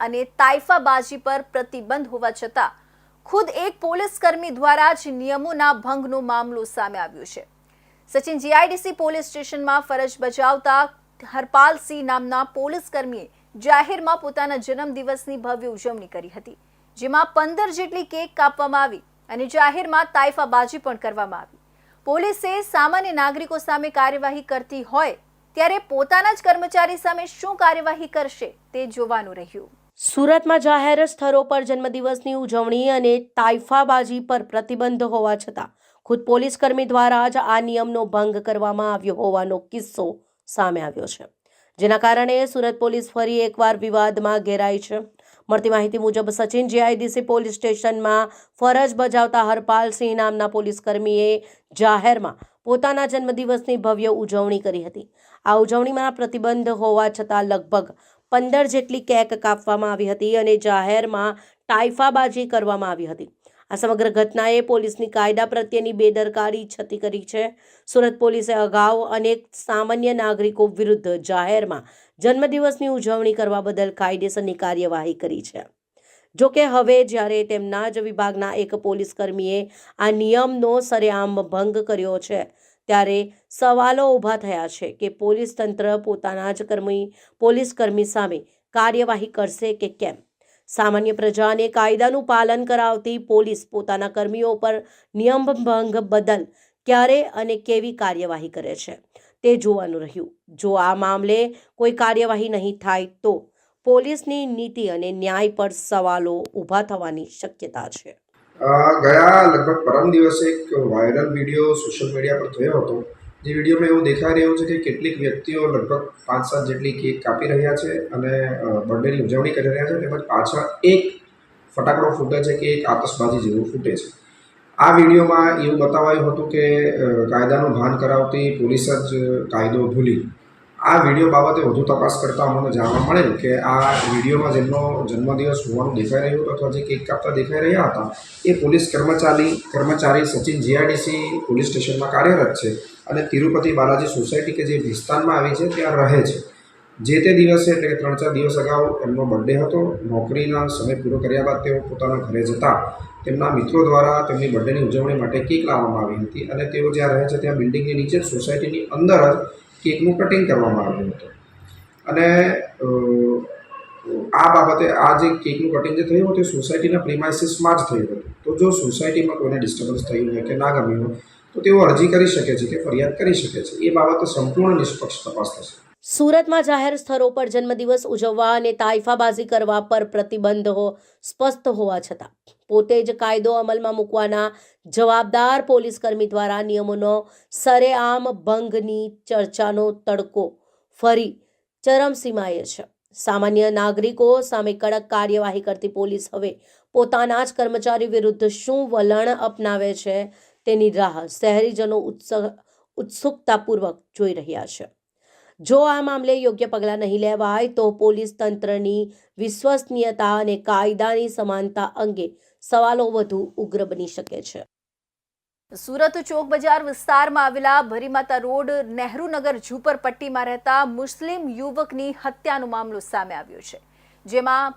અને તાઇફાબાજી પર પ્રતિબંધ હોવા છતાં, ખુદ એક પોલીસકર્મી દ્વારા જ નિયમોના ભંગનો મામલો સામે આવ્યો છે. સચિન જીઆઈડીસી પોલીસ સ્ટેશનમાં ફરજ બજાવતા હરપાલસિંહ નામના પોલીસકર્મીએ જાહેરમાં પોતાના જન્મદિવસની ભવ્ય ઉજવણી કરી હતી, જેમાં પંદર જેટલી કેક કાપવામાં આવી અને જાહેરમાં તાઇફાબાજી પણ કરવામાં આવી. પોલીસે સામાન્ય નાગરિકો સામે કાર્યવાહી કરતી હોય, ત્યારે પોતાના જ કર્મચારી સામે શું કાર્યવાહી કરશે તે જોવાનું રહ્યું. સુરતમાં જાહેર સ્થળો પર જન્મદિવસની ઉજવણી અને તાઇફાબાજી પર પ્રતિબંધ હોવા છતાં, ખુદ પોલીસ કર્મી દ્વારા જ આ નિયમનો ભંગ કરવામાં આવ્યો હોવાનો કિસ્સો સામે આવ્યો છે. જેના કારણે સુરત પોલીસ ફરી એકવાર વિવાદમાં ઘેરાઈ છે. મળતી માહિતી મુજબ, સચિન જીઆઈડીસી પોલીસ સ્ટેશનમાં ફરજ બજાવતા હરપાલસિંહ નામના પોલીસ કર્મીએ જાહેરમાં પોતાના જન્મદિવસની ભવ્ય ઉજવણી કરી હતી. આ ઉજવણીમાં પ્રતિબંધ હોવા છતાં લગભગ પંદર જેટલી કેક કાપવામાં આવી હતી અને જાહેરમાં ટાઇફાબાજી કરવામાં આવી હતી. આ સમગ્ર ઘટનાએ પોલીસની કાયદા પ્રત્યેની બેદરકારી છતી કરી છે. સુરત પોલીસે અગાઉ અનેક સામાન્ય નાગરિકો વિરુદ્ધ જાહેરમાં જન્મદિવસની ઉજવણી કરવા બદલ કાયદેસરની કાર્યવાહી કરી છે. જો કે હવે જ્યારે તેમના જ વિભાગના એક પોલીસ કર્મીએ આ નિયમનો સરેઆમ ભંગ કર્યો છે ત્યારે સવાલો ઊભા થયા છે કે પોલીસ તંત્ર પોતાના જ કર્મી, પોલીસ કર્મી સામે કાર્યવાહી કરશે કે કેમ? સામાન્ય પ્રજાને કાયદાનું પાલન કરાવતી પોલીસ પોતાના કર્મીઓ પર નિયમ ભંગ બદલ ક્યારે અને કેવી કાર્યવાહી કરે છે તે જોવાનું રહ્યું. જો આ મામલે કોઈ કાર્યવાહી નહીં થાય તો પોલીસની નીતિ અને ન્યાય પર સવાલો ઊભા થવાની શક્યતા છે. ગયા લગભગ પરમ દિવસે એક વાયરલ વીડિયો સોશિયલ મીડિયા પર થયો હતો, જે વિડીયોમાં એવું દેખાઈ રહ્યું છે કે કેટલીક વ્યક્તિઓ લગભગ પાંચ સાત જેટલી કેક કાપી રહ્યા છે અને બર્થડેની ઉજવણી કરી રહ્યા છે તેમજ પાછળ એક ફટાકડો ફૂટે છે કે એક આતશબાજી જેવું ફૂટે છે. આ વિડીયોમાં એવું બતાવાયું હતું કે કાયદાનું ભાન કરાવતી પોલીસ જ કાયદો ભૂલી આ વીડિયો બાબતે વધુ તપાસ કરતાં અમને જાણવા મળેલ કે આ વિડીયોમાં જેમનો જન્મદિવસ હોવાનું દેખાઈ રહ્યું અથવા જે કેક કાપતા દેખાઈ રહ્યા હતા, એ પોલીસ કર્મચારી કર્મચારી સચિન જીઆરડીસી પોલીસ સ્ટેશનમાં કાર્યરત છે અને તિરુપતિ બાલાજી સોસાયટી કે જે વિસ્તારમાં આવી છે ત્યાં રહે છે. જે તે દિવસે એટલે કે ત્રણ ચાર દિવસ અગાઉ એમનો બર્થડે હતો, નોકરીના સમય પૂરો કર્યા બાદ તેઓ પોતાના ઘરે જતા તેમના મિત્રો દ્વારા તેમની બર્થડેની ઉજવણી માટે કેક લાવવામાં આવી હતી અને તેઓ જ્યાં રહે છે ત્યાં બિલ્ડિંગની નીચે સોસાયટીની અંદર જ કેકનું કટિંગ કરવામાં આવ્યું હતું. અને આ બાબતે આ જે કેકનું કટિંગ જે થયું એ સોસાયટીના પ્રિમાઇસીસમાં જ થયું હતું. તો જો સોસાયટીમાં કોઈને ડિસ્ટર્બન્સ થયું હોય કે ના ગમ્યું હોય, તો તેઓ અરજી કરી શકે છે કે ફરિયાદ કરી શકે છે. એ બાબતે સંપૂર્ણ નિષ્પક્ષ તપાસ થશે. સુરતમાં જાહેર સ્થળો પર જન્મદિવસ ઉજવવા અને તાઇફાબાજી કરવા પર પ્રતિબંધો સ્પષ્ટ હોવા છતાં. પોતે જ કાયદો અમલમાં મૂકવાના જવાબદાર પોલીસકર્મી દ્વારા નિયમોનો સરેઆમ ભંગની ચર્ચાનો તડકો ફરી ચરમસીમાએ છે. સામાન્ય નાગરિકો સામે કડક કાર્યવાહી કરતી પોલીસ હવે પોતાના જ કર્મચારી વિરુદ્ધ શું વલણ અપનાવે છે તેની રાહ શહેરીજનો ઉત્સુકતાપૂર્વક જોઈ રહ્યા છે. જો આ મામલે યોગ્ય પગલાં નહીં લેવાય, તો પોલીસ તંત્રની વિશ્વસનીયતા અને કાયદાની સમાનતા અંગે સવાલો વધુ ઉગ્ર બની શકે છે. સુરત ચોક બજાર વિસ્તારમાં આવેલા ભરીમાતા રોડ નહેરુનગર ઝુંપડપટ્ટીમાં રહેતા મુસ્લિમ યુવકની હત્યાનો મામલો સામે આવ્યો છે, જેમાં